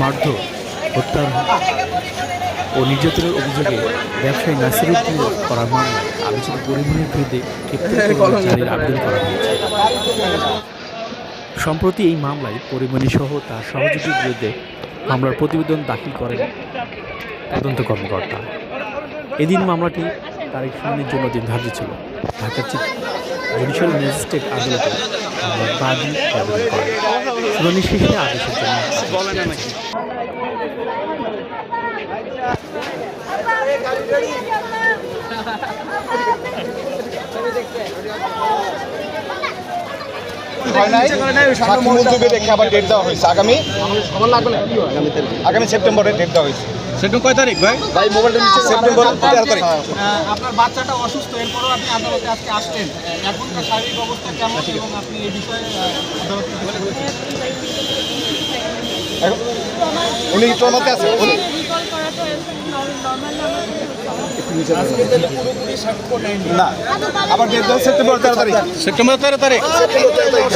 মারধর হত্যা ও নির্যাতনের অভিযোগে ব্যবসায়ী নাসিরুদ্দিন করা মামলায় আলোচিত পরিবহনের বিরুদ্ধে গ্রেপ্তার আবেদন করা হয়েছে। সম্প্রতি এই মামলায় পরিমণি সহ তার সহযোগীর বিরুদ্ধে মামলার প্রতিবেদন দাখিল করেন তদন্ত কর্মকর্তা। এদিন মামলাটি তারিখ শুনানির জন্য দিন ধার্য ছিল। ঢাকা চিফ জুডিশিয়াল ম্যাজিস্ট্রেট আদালতে মামলার বাদী আবেদন করেন। শুনানি শেষে আদেশের জন্য হয় নাই সাক্ষী মূলযোগে আবার ডেট দেওয়া হয়েছে। আগামী আগামী সেপ্টেম্বরে ডেট দেওয়া হয়েছে। সেটা কয় তারিখ ভাই? ভাই মোবাইলটা নিচে সেপ্টেম্বর তারিখ। আপনার বাচ্চাটা অসুস্থ এরপরও আপনি আদালতে আজকে আসলেন। এখনকার শারীরিক অবস্থা কেমন এবং আপনি এই বিষয়ে আদালতে কিছু বলেছেন? এখন উনি ট্রমাতে আছে? উনি না। আবার সেপ্টেম্বর তেরো তারিখ। সেপ্টেম্বর তেরো তারিখ। সেপ্টেম্বর তেরো তারিখ।